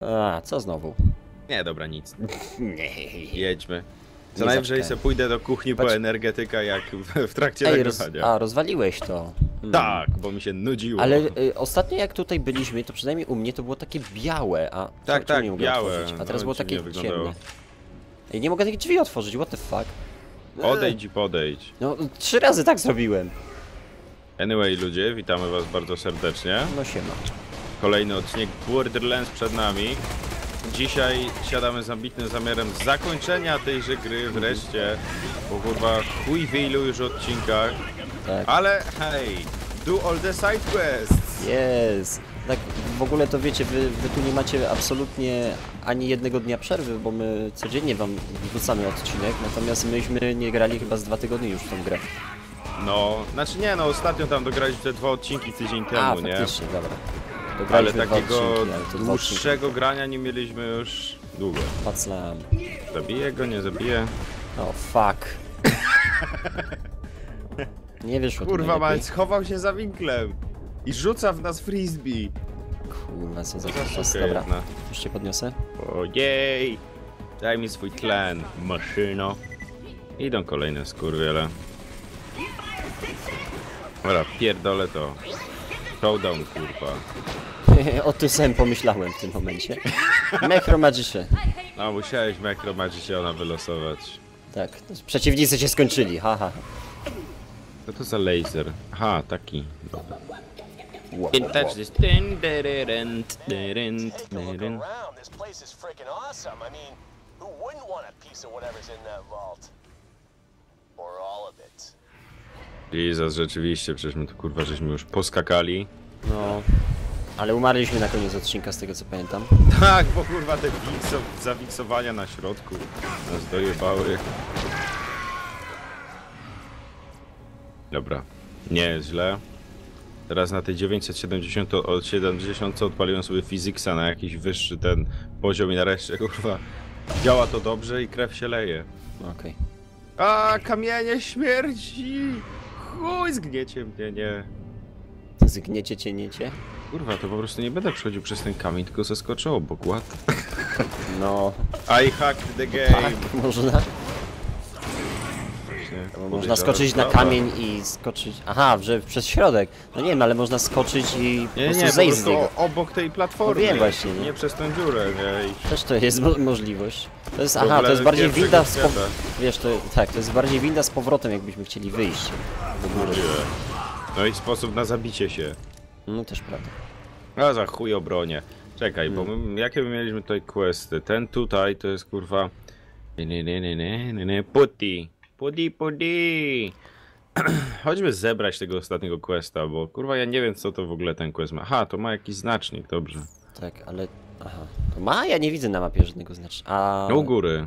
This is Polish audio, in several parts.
A, co znowu? Nie, dobra, nic. Nie. Jedźmy. Co Nie najwyżej zaczekaj. se pójdę do kuchni po Patrz. energetyka jak w, w trakcie Ej, roz... A, rozwaliłeś to. Hmm. Tak, bo mi się nudziło. Ale y, ostatnio jak tutaj byliśmy, to przynajmniej u mnie to było takie białe, a... Tak, tak, nie mogę białe. otworzyć? A teraz Nawet było takie ciemne. Ej, nie mogę tych drzwi otworzyć, what the fuck? Odejdź i podejdź. No, trzy razy tak zrobiłem. Anyway, ludzie, witamy was bardzo serdecznie. No siema. Kolejny odcinek Borderlands przed nami. Dzisiaj siadamy z ambitnym zamiarem zakończenia tejże gry wreszcie. Bo kurwa chuj w ilu już odcinkach. Tak. Ale hej, do all the side quests. Jest. Tak w ogóle to wiecie, wy, wy tu nie macie absolutnie ani jednego dnia przerwy, bo my codziennie wam wrzucamy odcinek, natomiast myśmy nie grali chyba z dwa tygodnie już w tą grę. No, znaczy nie no, ostatnio tam dograliśmy te dwa odcinki tydzień temu, A, nie? faktycznie, dobra. Ale takiego odcinki, ale dłuższego grania nie mieliśmy już długo. Paclam. Zabiję go, nie zabiję. O, fuck. Nie wyszło Kurwa mać, schował się za winklem. I rzuca w nas frisbee. Kurwa, co za Za czas. sukę Dobra, jedna. już cię podniosę. Ojej! Daj mi swój tlen, maszyno. Idą kolejne skurwiele. Dobra, pierdolę to. Showdown, kurwa. o tym samym pomyślałem w tym momencie. Necromagisze. No, musiałeś Micromagicie wylosować. Tak, przeciwnicy się skończyli, haha. Co to za laser? Aha, taki. Wow, Didn't touch this. Dun, dun, dun, dun, Take a look dun. around. This place is freaking awesome. I mean, who wouldn't want a piece of whatever's in that vault? Or all of it? Jesus, rzeczywiście, przecież my tu kurwa żeśmy już poskakali. No, ale umarliśmy na koniec odcinka z tego co pamiętam. Tak, bo kurwa te wikso, zawiksowania na środku nas dojebały. Dobra, nie jest źle. Teraz na tej 970 od 70 odpaliłem sobie Physicsa na jakiś wyższy ten poziom i nareszcie kurwa działa to dobrze i krew się leje. Okej. A kamienie śmierci! Chuj, zgniecie mnie, nie. Zgniecie, cieniecie? Kurwa, to po prostu nie będę przechodził przez ten kamień, tylko zeskoczę obok, what? No, I hacked the game! tak, można. Można skoczyć na kamień i skoczyć... Aha, że przez środek. No nie wiem, ale można skoczyć i po Nie, prostu nie, po zejść z prostu niego. o- obok tej platformy. No wiem właśnie, nie? Nie przez tę dziurę, nie? I Też to jest mo możliwość. To jest, aha, to jest bardziej pierwszego winda z po... świata. Wiesz, to tak, to jest bardziej winda z powrotem, jakbyśmy chcieli wyjść do góry. No i sposób na zabicie się. No też prawda. A za chuj obronie. Czekaj, bo Hmm. my, jakie my mieliśmy tutaj questy? Ten tutaj to jest kurwa... Nie, nie, nie, nie, nie, nie, nie, putti. Putti, putti. Chodźmy zebrać tego ostatniego questa, bo kurwa ja nie wiem co to w ogóle ten quest ma. Aha, to ma jakiś znacznik, dobrze. Tak, ale... Aha. To ma? Ja nie widzę na mapie żadnego znacznika. A... No u góry.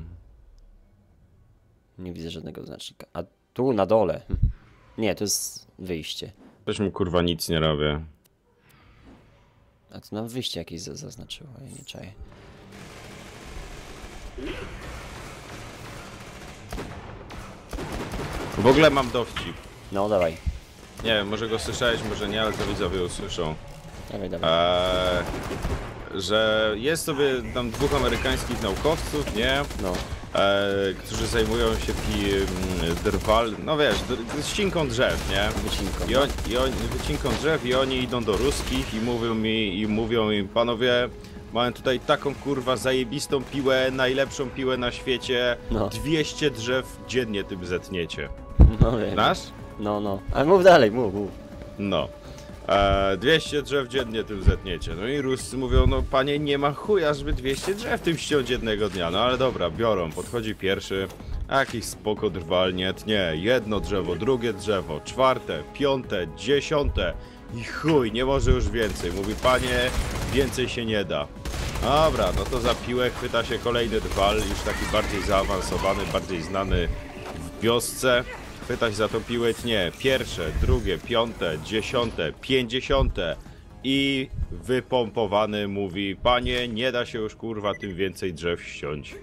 Nie widzę żadnego znacznika. A tu na dole. Nie, to jest wyjście. Coś mi kurwa nic nie robię. A to nam wyjście jakieś za- zaznaczyło, ja nie czaję. W ogóle mam dowcip. No dawaj, Nie wiem, może go słyszałeś, może nie, ale to widzowie usłyszą. dawaj, dawaj. Eee, że jest sobie tam dwóch amerykańskich naukowców, nie? No, Eee, którzy zajmują się pi, mm, drwal, no wiesz, dr- ścinką drzew, nie? wycinką. I, on, i on, wycinką drzew i oni idą do ruskich i mówią mi, i mówią im, panowie, mamy tutaj taką kurwa zajebistą piłę, najlepszą piłę na świecie, No. 200 drzew dziennie tym zetniecie. No wiem. Znasz? No, no. Ale mów dalej, mów, mów. No. E, 200 drzew dziennie tym zetniecie. No i Ruscy mówią, no panie, nie ma chuja, żeby 200 drzew tym ściąć jednego dnia. No ale dobra, biorą. Podchodzi pierwszy, a jakiś spoko drwal nie tnie. Jedno drzewo, drugie drzewo, czwarte, piąte, dziesiąte. I chuj, nie może już więcej. Mówi, panie, więcej się nie da. Dobra, no to za piłę chwyta się kolejny drwal, już taki bardziej zaawansowany, bardziej znany w wiosce. Chwytać za to piłę tnie. Pierwsze, drugie, piąte, dziesiąte, pięćdziesiąte. I wypompowany mówi, panie, nie da się już kurwa tym więcej drzew ściąć.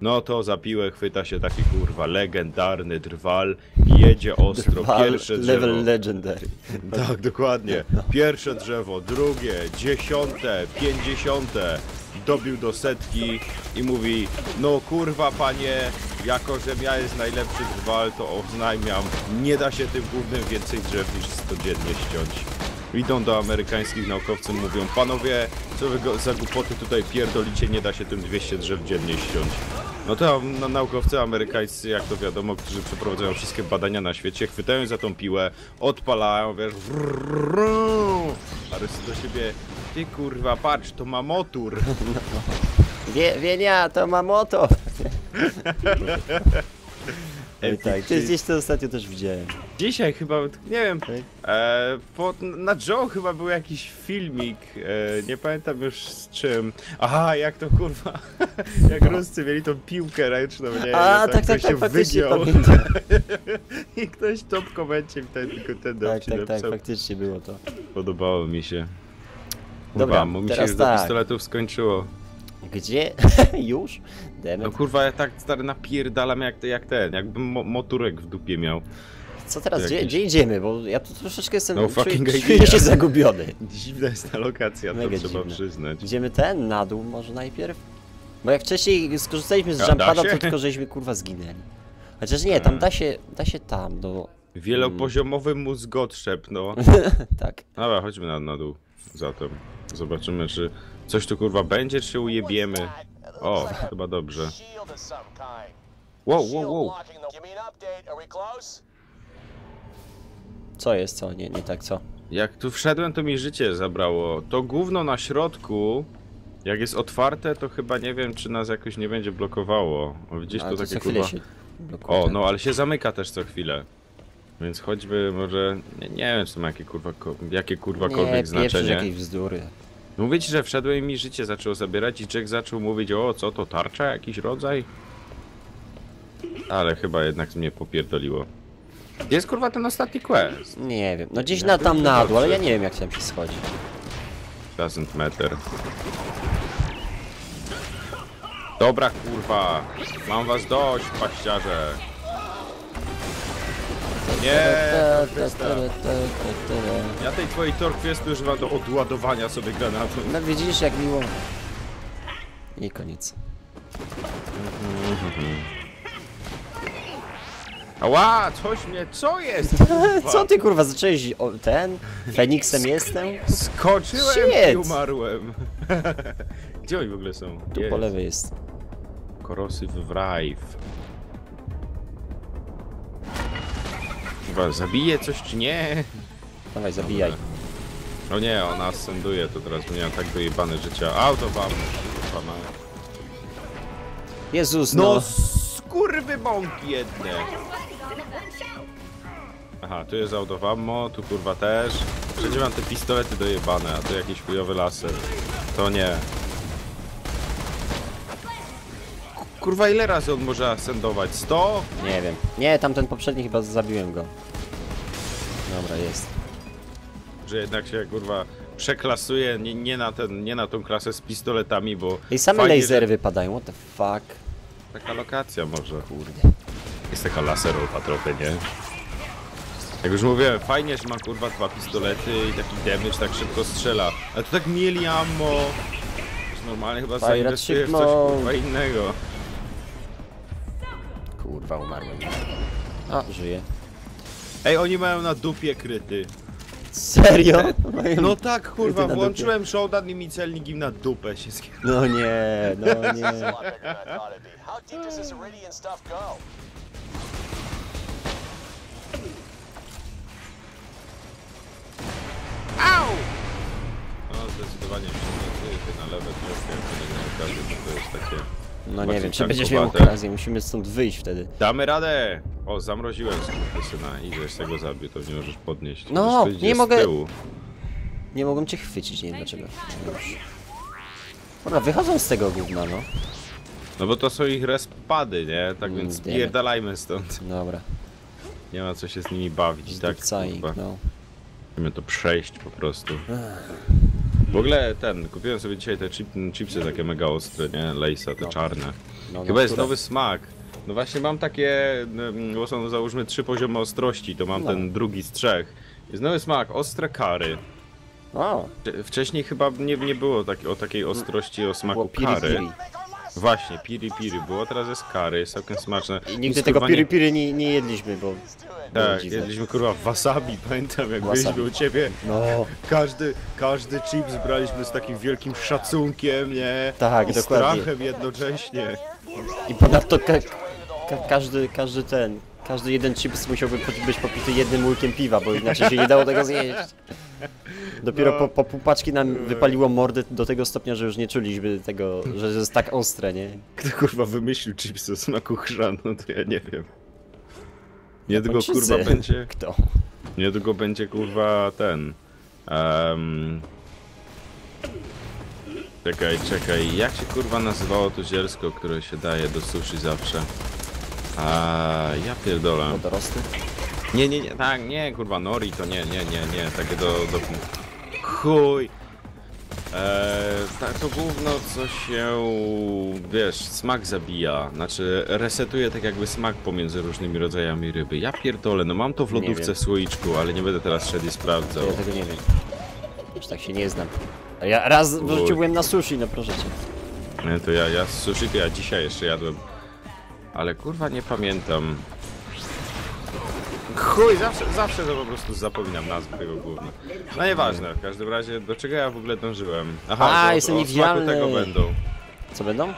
No to za piłę chwyta się taki kurwa legendarny drwal i jedzie ostro. Wal- Pierwsze drzewo. Level legendary. Tak, dokładnie. Pierwsze drzewo, drugie, dziesiąte, pięćdziesiąte dobił do setki i mówi no kurwa panie, jako że ja jest najlepszy drwal, to oznajmiam, nie da się tym głównym więcej drzew niż codziennie ściąć. Idą do amerykańskich naukowców, mówią panowie, co wy za głupoty tutaj pierdolicie, nie da się tym 200 drzew dziennie ściąć. No to no, naukowcy amerykańscy, jak to wiadomo, którzy przeprowadzają wszystkie badania na świecie, chwytają za tą piłę, odpalają, wiesz, a rysy do siebie, ty kurwa, patrz, to ma motor. No. Wie, to ma motor. Ej, tak, to gdzieś to ostatnio też widziałem. Dzisiaj chyba, nie wiem, Okej. e, po, na Joe chyba był jakiś filmik, e, nie pamiętam już z czym. Aha, jak to kurwa, jak Ruscy mieli tą piłkę ręczną, nie A, że tak, tak, ktoś tak, się faktycznie wygiął. I ktoś w top komencie mi ten, tylko ten Tak, tak, tak, faktycznie było to. Podobało mi się. Dobra, bo mi się teraz do tak. pistoletów skończyło. Gdzie? Już? No Demet. kurwa, ja tak stary napierdalam jak, jak ten, jakbym mo moturek w dupie miał. Co teraz? Gdzie, jakiś- gdzie idziemy? Bo ja tu troszeczkę jestem... No fucking czuję się zagubiony. Dziwna jest ta lokacja, to Mega trzeba dziwne. przyznać. Idziemy ten, na dół może najpierw? Bo jak wcześniej skorzystaliśmy z A, da jumpada, to tylko żeśmy kurwa zginęli. Chociaż nie, tam A. da się, da się tam, do... Wielopoziomowy mózgotrzep, no. tak. Dobra, chodźmy na, na dół. Zatem zobaczymy, czy coś tu kurwa będzie, czy ujebiemy. O, chyba dobrze. Wow, wow, wow. Co jest, co? Nie, nie tak, co? Jak tu wszedłem, to mi życie zabrało. To gówno na środku, jak jest otwarte, to chyba nie wiem, czy nas jakoś nie będzie blokowało. O, widzisz, tu to takie kurwa... się blokuje. O, no ale się zamyka też co chwilę. Więc choćby może... Nie, nie wiem, czy to ma jakie kurwa, jakie Nie, kurwakolwiek pieprzysz znaczenie. jakieś bzdury. Mówię ci, że wszedłem i mi życie zaczęło zabierać i Jack zaczął mówić, o co to tarcza, jakiś rodzaj? Ale chyba jednak mnie popierdoliło. Gdzie jest kurwa ten ostatni quest? Nie wiem, no gdzieś na tam na dół, ale ja nie wiem jak tam się schodzi. Doesn't matter. Dobra kurwa, mam was dość, paściarze. Nie, Torquesta. ja tej twojej torquesty używam do odładowania sobie granatu. No widzisz jak miło. I koniec. Ała, coś mnie, co jest? kurwa? Co ty kurwa, zacząłeś o, ten? Feniksem jestem? Skoczyłem Shit. i umarłem. Gdzie oni w ogóle są? Tu po lewej jest. Corrosive Wrive. Chyba zabije coś czy nie? Dawaj, zabijaj. No nie, ona ascenduje, to teraz miałem tak dojebane życia. Autobam. Kurwa, ma. Jezus, No no. skurwy bąki jedne. Aha, tu jest autowammo, tu kurwa też. Wszędzie mam te pistolety dojebane, a tu jakiś chujowy laser. To nie. Kurwa, ile razy on może ascendować? 100? Nie wiem. Nie, tamten poprzedni chyba zabiłem go. Dobra, jest. Że jednak się kurwa przeklasuje nie, nie, na ten, nie na tą klasę z pistoletami, bo... I same fajnie, lasery wypadają, what the fuck. Że taka lokacja może. Kurde. Jest taka laserowa trochę, nie? Jak już mówiłem, fajnie, że ma kurwa dwa pistolety i taki damage tak szybko strzela. Ale tu tak mieli ammo. Normalnie chyba zainwestujesz w coś kurwa innego. Kurwa, umarłem. A, żyje. Ej, oni mają na dupie kryty. Serio? No tak, kurwa, Kryty na włączyłem showdown i mi celnik im na dupę się skier... No nie, no nie. go? No, zdecydowanie się nie ty na lewe troszkę, jak to jest takie... No nie wiem, czy będziesz miał tankowate. okazję, musimy stąd wyjść wtedy. Damy radę! O, zamroziłem syna i żeś tego zabił, to nie możesz podnieść. No, nie mogę- Tyłu. Nie mogłem cię chwycić, nie wiem dlaczego. Dobra, wychodzą z tego gówna, no. No bo to są ich respady, nie? Tak Mm, więc wiemy. pierdalajmy stąd. Dobra. Nie ma co się z nimi bawić, tak? Zdupca ich, no. Musimy to przejść po prostu. W ogóle ten, kupiłem sobie dzisiaj te chip, chipsy takie mega ostre, nie? Lejsa, te No. czarne. no Chyba jest które? nowy smak. No właśnie mam takie, mm, bo są załóżmy trzy poziomy ostrości, to mam No. ten drugi z trzech. Jest nowy smak, ostre kary. O, Wcześniej chyba nie, nie było tak, o takiej ostrości o smaku było piri kary. piri. Właśnie, piri piri było, teraz jest kary, jest całkiem smaczne. I nigdy tego piri nie- piri nie, nie jedliśmy, bo... Tak, jedliśmy kurwa wasabi, pamiętam jak Wasabi. byliśmy u ciebie. No, Każdy, każdy chips braliśmy z takim wielkim szacunkiem, nie? Tak, I dokładnie. strachem jednocześnie. i ponadto ka ka każdy, każdy ten... Każdy jeden chips musiałby być popity jednym łykiem piwa, bo inaczej się nie dało tego zjeść. Dopiero No. po, po pół paczki nam wypaliło mordy do tego stopnia, że już nie czuliśmy tego, że jest tak ostre, nie? Kto kurwa wymyślił chipsy o smaku chrzanu, to ja nie wiem. Niedługo Japończycy. kurwa będzie, Kto? niedługo będzie kurwa ten. Um, czekaj, czekaj, jak się kurwa nazywało to zielsko, które się daje do sushi zawsze? A ja pierdolę. Wodorosty? Nie, nie, nie, tak, nie, kurwa, nori to nie, nie, nie, nie, takie do, do... Chuj! Eee, tak, to gówno, co się, wiesz, smak zabija, znaczy resetuje tak jakby smak pomiędzy różnymi rodzajami ryby. Ja pierdolę, no mam to w Nie lodówce wiem. w słoiczku, ale nie będę teraz szedł i sprawdzał. Ja tego nie wiem. Już tak się nie znam. A ja raz w życiu byłem na sushi, no proszę cię. Nie, to ja, ja z sushi to ja dzisiaj jeszcze jadłem. Ale kurwa nie pamiętam. Chuj, zawsze, zawsze to po prostu zapominam nazwy tego gówna. No nieważne, w każdym razie do czego ja w ogóle dążyłem? Aha, A, że jestem o, o smaku niewidzialny. tego będą. Co będą?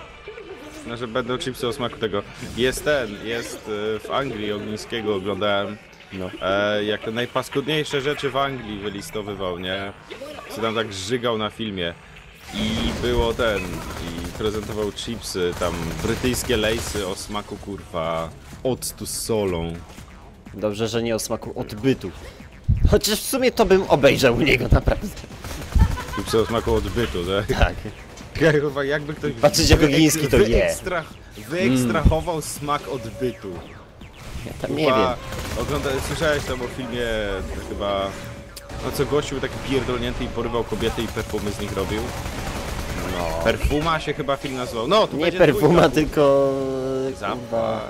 No, że będą chipsy o smaku tego. Jest ten, jest e, w Anglii Ognińskiego oglądałem. No. E, jak te najpaskudniejsze rzeczy w Anglii wylistowywał, nie? Co tam tak żygał na filmie. I było ten, i prezentował chipsy, tam brytyjskie lejsy o smaku kurwa octu z solą. Dobrze, że nie o smaku odbytu. Chociaż w sumie to bym obejrzał u niego, naprawdę. Chipsy o smaku odbytu, tak? Tak. Kurwa, jakby ktoś Patrzcie, jak Ogiński to je. wyekstrah- wyekstrahował smak odbytu. Ja tam nie wiem. Ogląda, słyszałeś tam o filmie chyba... No co gościu był taki pierdolnięty i porywał kobiety i perfumy z nich robił? No. Perfuma się chyba film nazywał. No, to Nie będzie perfuma, dwójka. tylko... Kurwa.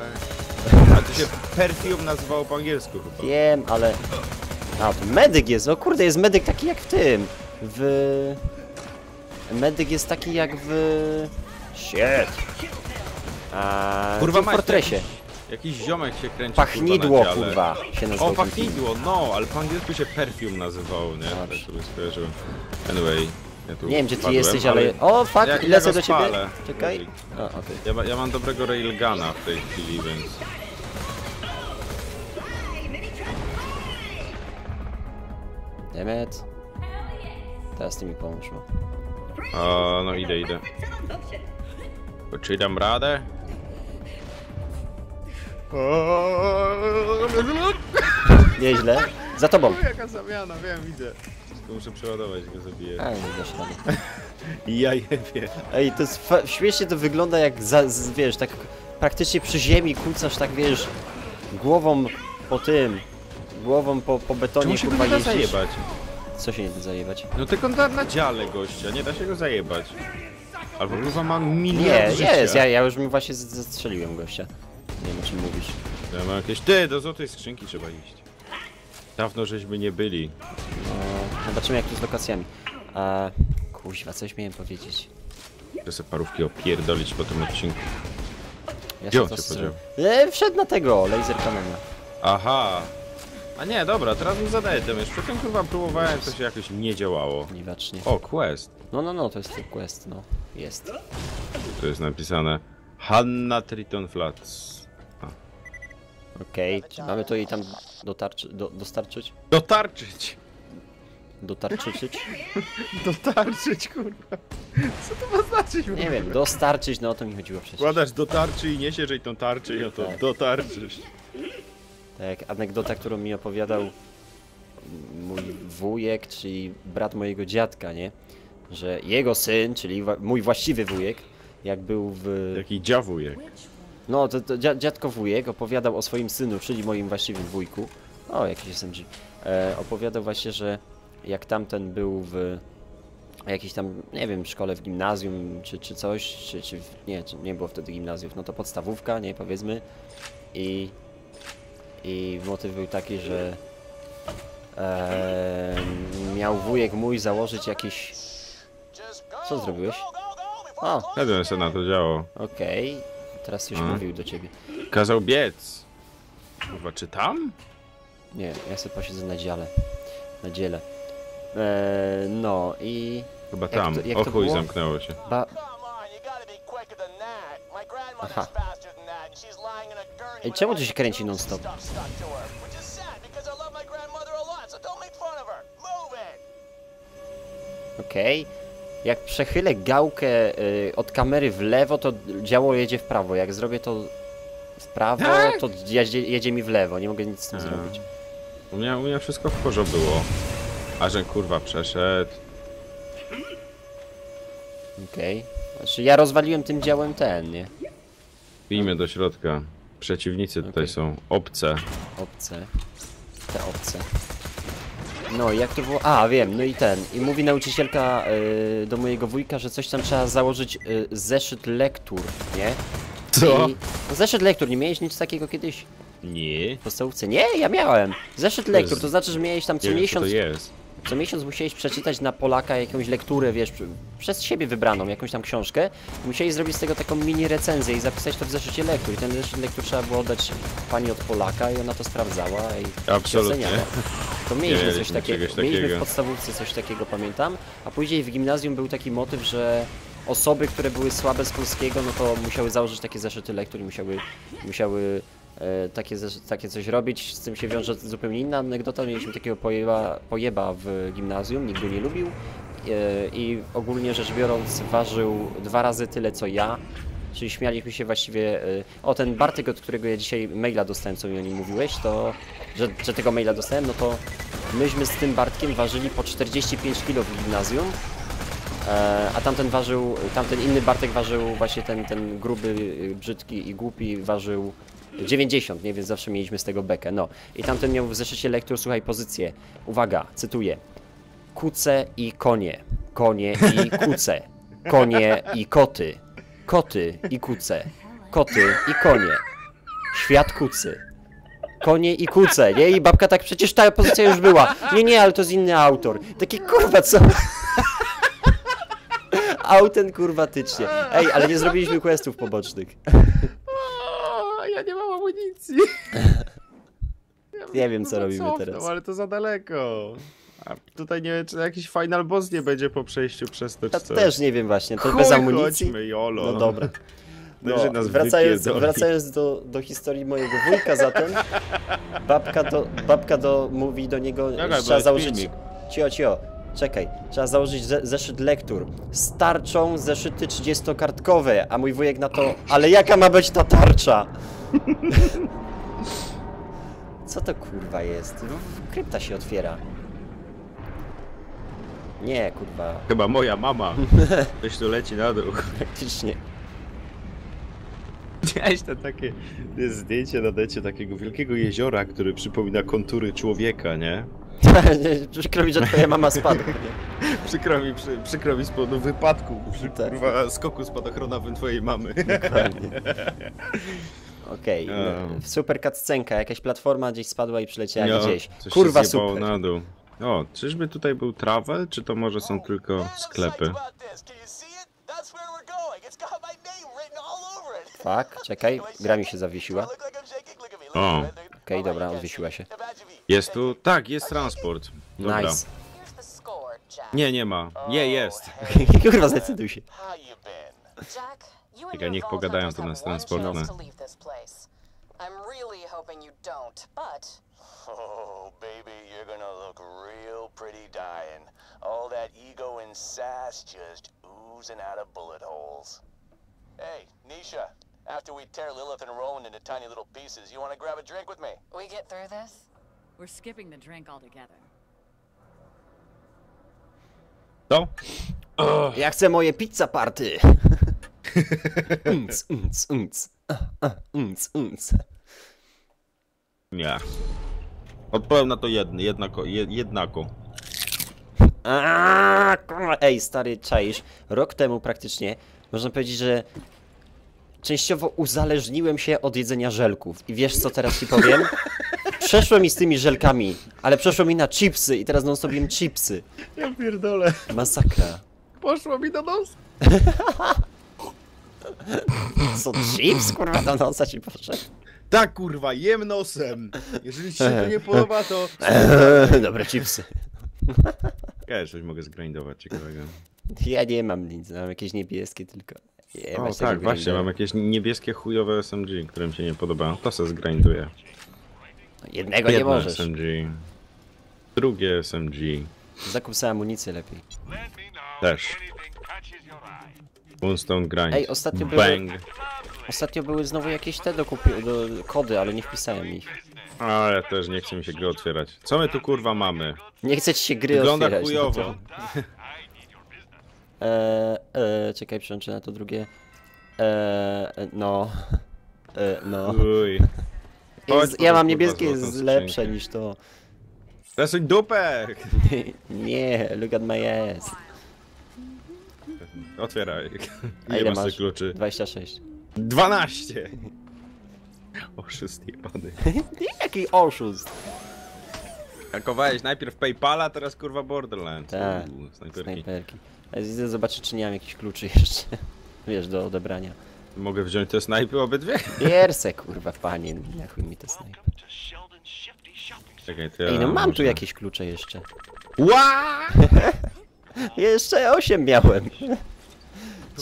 A to się perfume nazywało po angielsku chyba. Wiem, ale... A, tu medyk jest. O kurde, jest medyk taki jak w tym. W... Medyk jest taki jak w... Shit. A, Kurwa, Team masz Fortressie. Jakiś ziomek się kręci Pachnidło, kurwa, na kurwa, się nazywał O, pachnidło, no, ale po angielsku się perfume nazywało, nie? Tak sobie skojarzyłem. Anyway. Ja tu Nie wiem gdzie ty wpadłem, jesteś, ale... O, fuck, Ja- ja lecę go do ciebie. spalę. Czekaj. Okej. Ja, ma- ja mam dobrego railguna w tej chwili, więc... Demet. Teraz ty mi pomóż. no. O, no idę, idę. Czy dam radę? Nieźle. Za tobą. Jaka zamiana, wiem, widzę. Tylko muszę przeładować, go zabiję. A, nie dasz rady. Ja jebie. Ej, to jest fa- śmiesznie to wygląda jak za, z, wiesz, tak praktycznie przy ziemi kucasz tak wiesz głową po tym, głową po, po betonie Czemu się kurwa nie da jeździsz. zajebać? Co się nie da zajebać? No tylko na, na dziale gościa, nie da się go zajebać. Albo kurwa mam Nie, miliard życia. jest, ja, ja już mi właśnie zastrzeliłem gościa. Nie wiem o czym mówisz. Ja mam jakieś... Ty, do złotej skrzynki trzeba iść. Dawno żeśmy nie byli. No, zobaczymy jak tu z lokacjami. A, kuźwa, coś miałem powiedzieć. Chcę sobie parówki opierdolić po tym odcinku. Ja Gdzie on się podział? E, wszedł na tego, laser kanona. Aha. A nie, dobra, teraz mu zadaję ten już. Przedtem kurwa próbowałem, to się jakoś nie działało. Niewacznie. O, quest. No, no, no, to jest ten quest, no. Jest. Tu jest napisane Hanna Triton Flats. Okej, czy mamy to jej tam dotarczy, do, dostarczyć? Dotarczyć! Dotarczyć? Dotarczyć, kurwa. Co to ma znaczyć? Nie wiem, dostarczyć, no o to mi chodziło przecież. Wkładasz do tarczy i niesiesz jej tą tarczę i oto Tak. dotarczysz. Tak anegdota, którą mi opowiadał mój wujek, czyli brat mojego dziadka, nie? Że jego syn, czyli mój właściwy wujek, jak był w... Jaki dziawujek. No, to, to dzia- dziadko wujek opowiadał o swoim synu, czyli moim właściwym wujku. O, jakiś SMG. E, opowiadał właśnie, że jak tamten był w jakiejś tam, nie wiem, szkole w gimnazjum czy, czy coś, czy, czy nie, czy nie było wtedy gimnazjów, no to podstawówka, nie, powiedzmy. I, i motyw był taki, że Eee, miał wujek mój założyć jakiś... Co zrobiłeś? O, wiem, co na to działo. okej. Teraz coś Mhm. mówił do ciebie. Kazał biec. Kurwa, czy tam? Nie, ja sobie posiedzę na dziale. Na dziele. Eee, no i... Chyba Jak tam. to- jak o chuj, zamknęło się. Ba... Aha. Ej, czemu tu się kręci non-stop? Okej. Jak przechylę gałkę y, od kamery w lewo, to działo jedzie w prawo. Jak zrobię to w prawo, Tak? to jedzie, jedzie mi w lewo. Nie mogę nic z tym A. zrobić. U mnie, u mnie wszystko w porządku było. A że kurwa przeszedł. Okej. Znaczy ja rozwaliłem tym działem ten, nie? Bijmy do środka. Przeciwnicy tutaj Okej. są. Obce. Obce. Te obce. No i jak to było? A, wiem, no i ten. I mówi nauczycielka y, do mojego wujka, że coś tam trzeba założyć y, zeszyt lektur, nie? Co? I, no, zeszyt lektur, nie miałeś nic takiego kiedyś Nie. w podstawówce? Nie, ja miałem. Zeszyt lektur, to znaczy, że miałeś tam co miesiąc to jest. Co miesiąc musiałeś przeczytać na Polaka jakąś lekturę, wiesz, przez siebie wybraną, jakąś tam książkę. Musieli zrobić z tego taką mini recenzję i zapisać to w zeszycie lektur. I ten zeszyt lektur trzeba było oddać pani od Polaka i ona to sprawdzała i Absolutnie. To mieliśmy coś takiego. czegoś Mieliśmy w takiego. podstawówce coś takiego, pamiętam. A później w gimnazjum był taki motyw, że osoby, które były słabe z polskiego, no to musiały założyć takie zeszyty lektur i musiały, musiały takie, zesz- takie coś robić. Z tym się wiąże zupełnie inna anegdota. Mieliśmy takiego pojeba, pojeba w gimnazjum, nikt go nie lubił. E, I ogólnie rzecz biorąc ważył dwa razy tyle co ja. Czyli śmialiśmy się właściwie. e, O, ten Bartek, od którego ja dzisiaj maila dostałem, co mi o nim mówiłeś, to. Że, że tego maila dostałem, no to myśmy z tym Bartkiem ważyli po 45 kg w gimnazjum. E, a tamten ważył, tamten inny Bartek ważył właśnie ten, ten gruby, brzydki i głupi ważył 90, nie? Więc zawsze mieliśmy z tego bekę. No. I tamten miał w zeszycie lektur, słuchaj, pozycję. Uwaga, cytuję. Kuce i konie. Konie i kuce. Konie i koty. Koty i kuce. Koty i konie. Świat kucy. Konie i kuce, nie? I babka tak, przecież ta pozycja już była. Nie, nie, ale to jest inny autor. Takie kurwa, co? Autentycznie. Ej, ale nie zrobiliśmy questów pobocznych. Ja nie mam amunicji. Nie wiem, co robimy teraz. ale to za daleko. A tutaj nie wiem, czy jakiś final boss nie będzie po przejściu przez to, Ja czy co. też nie wiem właśnie, to Chuj, bez amunicji. chodźmy, jolo. No dobra. No, No, wracając wracając do, do historii mojego wujka zatem, babka do, babka do, mówi do niego, bo trzeba założyć... filmik. Cio, cio, czekaj, trzeba założyć ze, zeszyt lektur. Starczą zeszyty 30-kartkowe, a mój wujek na to, ale jaka ma być ta tarcza? Co to kurwa jest? Krypta się otwiera. Nie, kurwa, Chyba moja mama. Ktoś tu leci na dół. faktycznie. Widziałeś to takie jest zdjęcie na necie takiego wielkiego jeziora, który przypomina kontury człowieka, nie? Przykro mi, że twoja mama spadła. Przykro mi, przy, przykro mi z powodu wypadku, przy Tak. kurwa skoku spadochronowym twojej mamy. Dokładnie. Okej, Um. no, super cutscenka, jakaś platforma gdzieś spadła i przyleciała No, gdzieś. Kurwa super. na dół. O, czyżby tutaj był travel, czy to może są tylko sklepy? Tak, czekaj, gra mi się zawiesiła. O. Okej, dobra, odwiesiła się. Jest tu, tak, jest transport. Dobra. Nice. Nie, nie ma. Nie, jest. Kurwa, zdecyduj się. Czekaj, niech pogadają tu nas transportne. I'm really hoping you don't, but Oh, baby, you're gonna look real pretty dying. All that ego and sass just oozing out of bullet holes. Hey, Nisha, after we tear Lilith and Roland into tiny little pieces, you wanna grab a drink with me? we get through this? We're skipping the drink altogether. To? Ja chcę moje pizza party. Unc, unc, unc. Ah, ah, Unc, unc. Nie. Odpowiem na to jedny, jednako, je, jednako. Aaaa. Ej, stary, czaisz, rok temu praktycznie, można powiedzieć, że częściowo uzależniłem się od jedzenia żelków. I wiesz co teraz ci powiem? Przeszło mi z tymi żelkami, ale przeszło mi na chipsy i teraz non sobie jem chipsy. Ja pierdolę. Masakra. Poszło mi do nosa. Co, chips kurwa do nosa ci poszedł? Tak kurwa, jem nosem. Jeżeli ci się to nie podoba, to... Dobre chipsy. Ja coś mogę zgrindować ciekawego. Ja nie mam nic, mam jakieś niebieskie tylko. Nie, O tak, właśnie, mam jakieś niebieskie chujowe SMG, które mi się nie podobają. To se zgrinduję. Jednego nie Jedno możesz. SMG. Drugie SMG. Zakup sobie amunicję lepiej. Też. Moonstone grind. Ej, ostatnio były- Bang. Ostatnio były znowu jakieś te do, kupi- do kody, ale nie wpisałem ich. A ja też nie chcę mi się gry otwierać. Co my tu kurwa mamy? Nie chcę ci się gry Wygląda otwierać. no chujowo. to- E, e, czekaj, przełączę na to drugie. E, e, no. E, no. Uj. Chodź Jest, ja mam kurwa, niebieskie, jest lepsze skrzynkę. niż to. Resuń dupę! Nie, look at my ass. Otwieraj. A Nie ile masz tych masz? kluczy. 26. 12! Oszust jebany. Jaki oszust. Hakowałeś najpierw Paypala, teraz kurwa Borderlands. Tak. Uuu, snajperki. Snajperki. Idę zobaczyć, czy nie mam jakichś kluczy jeszcze. Wiesz, do odebrania. Mogę wziąć te snajpy obydwie? Pierse, kurwa, panie, na chuj mi te snajpy. Czekaj, to ja Ej, no mam tu może- jakieś klucze jeszcze. Ła! Jeszcze 8 miałem.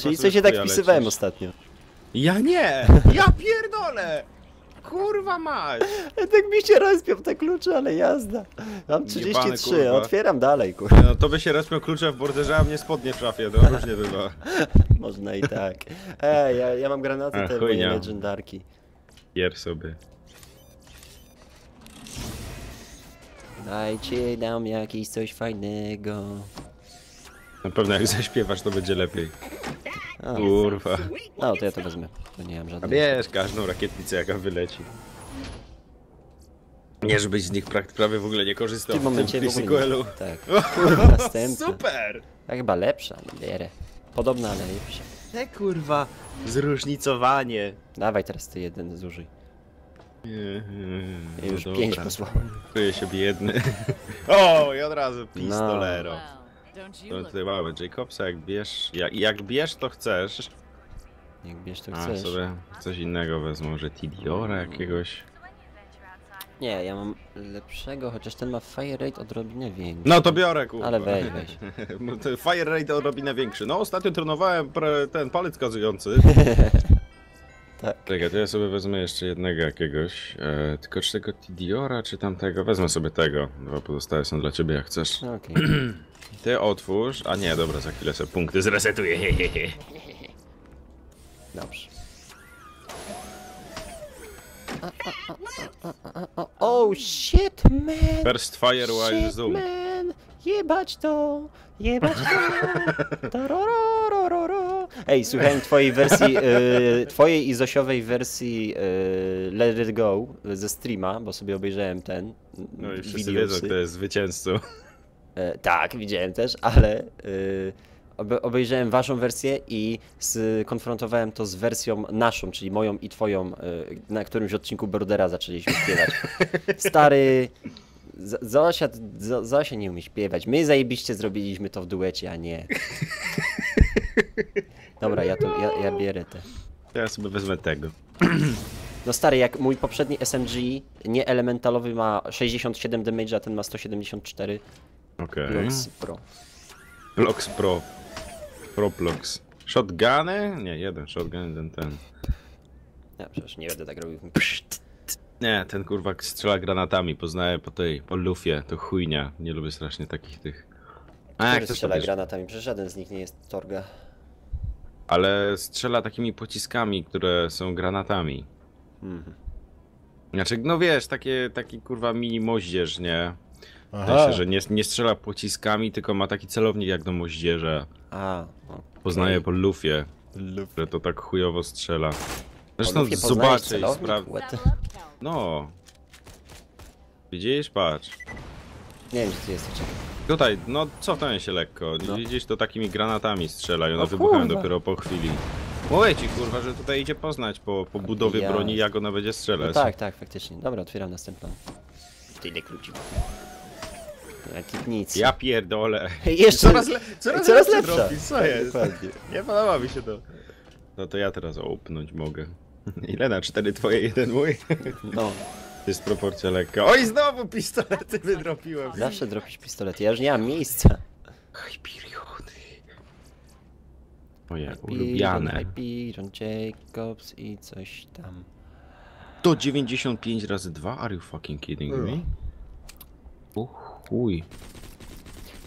Czyli coś się tak wpisywałem lecisz. ostatnio. Ja nie! Ja pierdolę! Kurwa mać! Tak mi się rozpiął te klucze, ale jazda. Mam 33, kurwa. otwieram dalej, kurwa. No to by się rozpiął klucze w borderze, a mnie spodnie w szafie, no różnie bywa. Można i tak. Ej, ja, ja mam granaty A, te moje legendarki. Pier sobie. Dajcie nam jakieś coś fajnego. Na pewno jak zaśpiewasz, to będzie lepiej. O, Kurwa. no to ja to wezmę. To nie mam A żadnej. wiesz, każdą rakietnicę jaka wyleci. Nie, żebyś z nich prak- prawie w ogóle nie W korzystał tym momencie w ogóle sequelu. nie. Tak. Kurwa, następny. Super! A chyba lepsza, bierę. Podobna, ale lepsza. Te kurwa zróżnicowanie. Dawaj teraz ty jeden zużyj. Ja już No pięć posłałem. Czuję się biedny. O, i od razu pistolero. Well, look tutaj mamy Jacobsa, jak bierz, jak, jak bierz to chcesz. Jak bierz to A chcesz. sobie coś innego wezmę, może Tidiora jakiegoś. Nie, ja mam lepszego, chociaż ten ma fire rate odrobinę większy. No to biorę kurwa. Ale weź, weź. No Fire rate odrobinę większy. No ostatnio trenowałem ten palec kazujący. Tak. Czekaj, to ja sobie wezmę jeszcze jednego jakiegoś. E, tylko czy tego Tidiora, czy tamtego? Wezmę sobie tego. Dwa pozostałe są dla ciebie jak chcesz. Okej. Ty otwórz. A nie, dobra, za chwilę sobie punkty zresetuję. hehehe. Dobrze. Oh shit, man! First fire while Shit, zoom. man! Jebać to! Jebać to! Tarororororo. Ej, słuchałem twojej wersji, y, twojej i Zosiowej wersji y, Let It Go ze streama, bo sobie obejrzałem ten No i wszyscy wiedzą, kto jest zwycięzcą. E, tak, widziałem też, ale y, obe, obejrzałem waszą wersję i skonfrontowałem to z wersją naszą, czyli moją i twoją, y, na którymś odcinku Brodera zaczęliśmy śpiewać. Stary, Z- Zosia, Zosia nie umie śpiewać. My zajebiście zrobiliśmy to w duecie, a nie. Dobra, ja, to, ja, ja bierę te. Ja sobie wezmę tego. No stary, jak mój poprzedni SMG, nie elementalowy ma 67 damage, a ten ma 174. Okej. Plus pro. Blox Pro. Pro Blox. Shotguny? Nie, jeden shotgun, jeden ten. Ja przecież nie będę tak robił. Nie, ten kurwa strzela granatami, poznaję po tej, po lufie, to chujnia. Nie lubię strasznie takich tych. A jak strzela granatami? Przecież żaden z nich nie jest torga. Ale strzela takimi pociskami, które są granatami. Mhm. Znaczy, no wiesz, takie, taki kurwa mini moździerz, nie? W Aha. sensie, że nie, nie strzela pociskami, tylko ma taki celownik jak do moździerza. A, o. Poznaję po lufie, Luf. że to tak chujowo strzela. Zresztą lufie zobaczę i. What? No. Widzisz? Patrz. Nie wiem, gdzie ty jesteś. Tutaj, no cofnąłem się lekko. No. Widzisz, to takimi granatami strzela i one O wybuchają dopiero po chwili. Mówię ci kurwa, że tutaj idzie poznać po, po budowie Ja- broni jak ona będzie No strzelać. tak, tak, faktycznie. Dobra, otwieram następną. Tyle kluczy. Jak nic. Ja pierdolę. Jeszcze Coraz, le coraz, coraz lepsza. dropis, co jest? Dokładnie. Nie podoba mi się to. No to ja teraz opnąć mogę. Ile na cztery twoje, jeden mój? No, Jest proporcja lekka. Oj, znowu pistolety wydropiłem. zawsze dropisz pistolet. Ja już nie mam miejsca. Hyperiony. Moje Hyperion, ulubiane. Hyperion, Jacobs i coś tam. To 95 razy 2? Are you fucking kidding me? O chuj.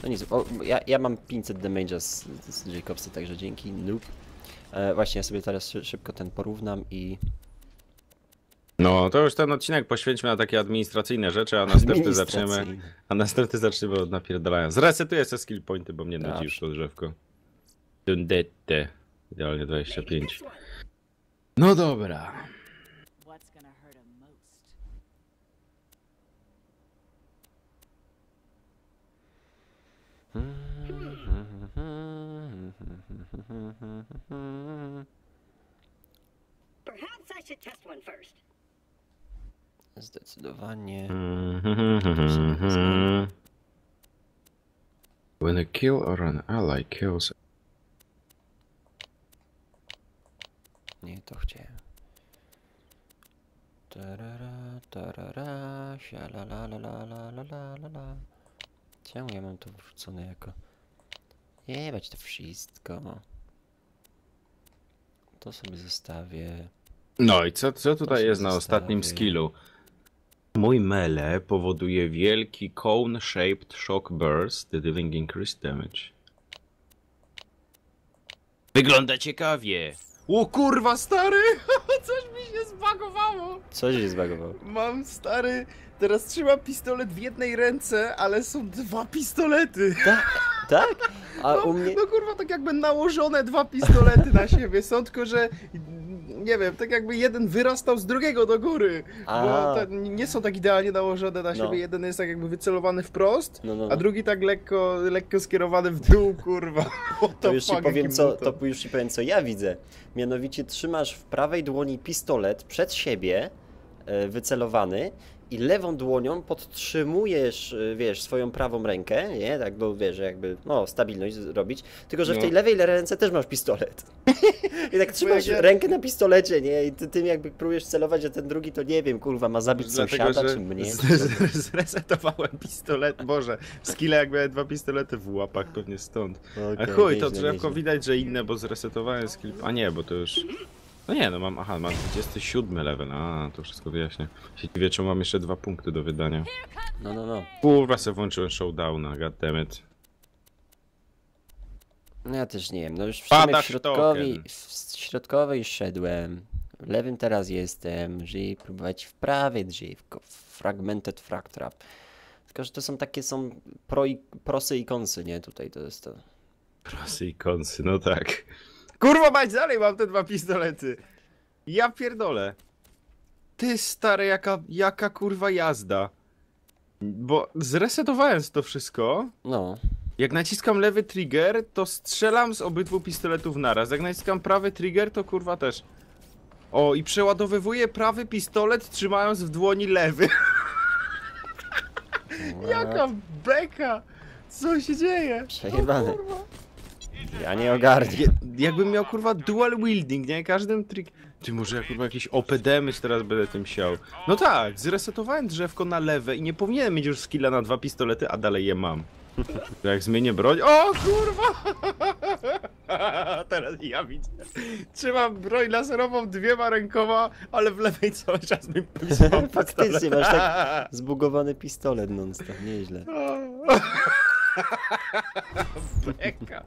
No nic, o, ja, ja mam 500 damage'a z, z Jacobsy, także dzięki, noob. E, właśnie, ja sobie teraz szy, szybko ten porównam i... No, to już ten odcinek poświęćmy na takie administracyjne rzeczy, a następny zaczniemy, a następny zaczniemy od napierdalania. Zresetuję sobie skill pointy, bo mnie nudzi już to drzewko. Dundette. Idealnie 25. No dobra. Zdecydowanie. When a kill or an ally kills. Nie, to chciałem. Tarara, tarara, sha la la la la la la la. Czemu ja mam to wrzucone jako... Jebać to wszystko. To sobie zostawię. No i co, co tutaj jest na ostatnim skillu? Mój mele powoduje wielki cone-shaped shock burst, dealing increased damage. Wygląda ciekawie. O kurwa stary! Coś mi się zbagowało! Co się zbagowało? Mam stary, teraz trzymam pistolet w jednej ręce, ale są dwa pistolety. Tak? A No, u mnie... no kurwa, tak jakby nałożone dwa pistolety na siebie są, tylko że nie wiem, tak jakby jeden wyrastał z drugiego do góry. A. Bo te nie są tak idealnie nałożone na siebie. No. Jeden jest tak jakby wycelowany wprost, No, no, a no. drugi tak lekko, lekko skierowany w dół, kurwa. To już fuck, powiem co, butem. to już ci powiem co ja widzę. Mianowicie trzymasz w prawej dłoni pistolet przed siebie, e, wycelowany i lewą dłonią podtrzymujesz, e, wiesz, swoją prawą rękę, nie? Tak, bo wiesz, jakby, no, stabilność zrobić. Tylko, że w No. tej lewej ręce też masz pistolet. I tak trzymasz ja- rękę na pistolecie, nie? I ty tym jakby próbujesz celować, a ten drugi to nie wiem, kurwa, ma zabić sąsiada, czy mnie? z- z- zresetowałem pistolet. Boże, skille jak miałem dwa pistolety w łapach, pewnie stąd. A Okej, chuj, to drzewko widać, że inne, bo zresetowałem skill. A nie, bo to już. No nie, no mam. Aha, mam 27 level. A, to wszystko wyjaśnia. Się dziwię, czemu mam jeszcze dwa punkty do wydania. No, no, no. Kurwa, se włączyłem showdowna, goddammit. No ja też nie wiem, no już w Pada sumie w środkowej, w środkowej szedłem, w lewym teraz jestem, żeby próbować w prawej drzewko, fragmented frag trap. Tylko, że to są takie, są pro i, prosy i konsy, nie? Tutaj to jest to. Prosy i konsy, no tak. Kurwa, mać dalej mam te dwa pistolety. Ja pierdolę. Ty stary, jaka, jaka kurwa jazda. Bo zresetowałem to wszystko. No, Jak naciskam lewy trigger, to strzelam z obydwu pistoletów naraz. Jak naciskam prawy trigger, to kurwa też. O, i przeładowywuję prawy pistolet, trzymając w dłoni lewy. Jaka beka! Co się dzieje? przejebane. Ja nie ogarnię. Jakbym miał kurwa dual wielding, nie? Każdym trik. Ty może ja kurwa jakiś OP damage teraz będę tym siał. No tak, zresetowałem drzewko na lewe i nie powinienem mieć już skilla na dwa pistolety, a dalej je mam. To Jak zmienię broń. O kurwa! Teraz ja widzę. Trzymam broń laserową dwiema rękoma, ale w lewej cały czas mi Faktycznie masz tak zbugowany pistolet non-stop, nieźle. Beka.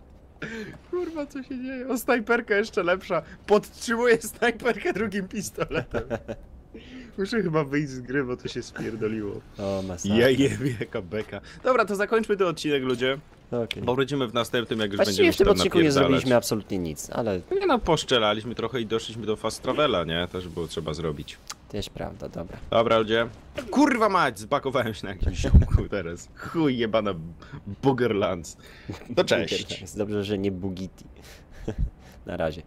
Kurwa, co się dzieje? O, snajperka jeszcze lepsza. Podtrzymuję snajperkę drugim pistoletem. Muszę chyba wyjść z gry, bo to się spierdoliło. O, masakra. Ja jebie, jaka beka. Dobra, to zakończmy ten odcinek, ludzie. Okej. Bo wrócimy w następnym, jak już Właściwie będziemy w tym odcinku nie zrobiliśmy absolutnie nic, ale Nie no, poszczelaliśmy trochę i doszliśmy do fast travela, nie? Też było trzeba zrobić. Też prawda, dobra. Dobra, ludzie. Kurwa mać, zbakowałem się na jakimś ziomku teraz. Chuj jebana Boogerlands. To cześć. Jest dobrze, że nie Bugiti. Na razie.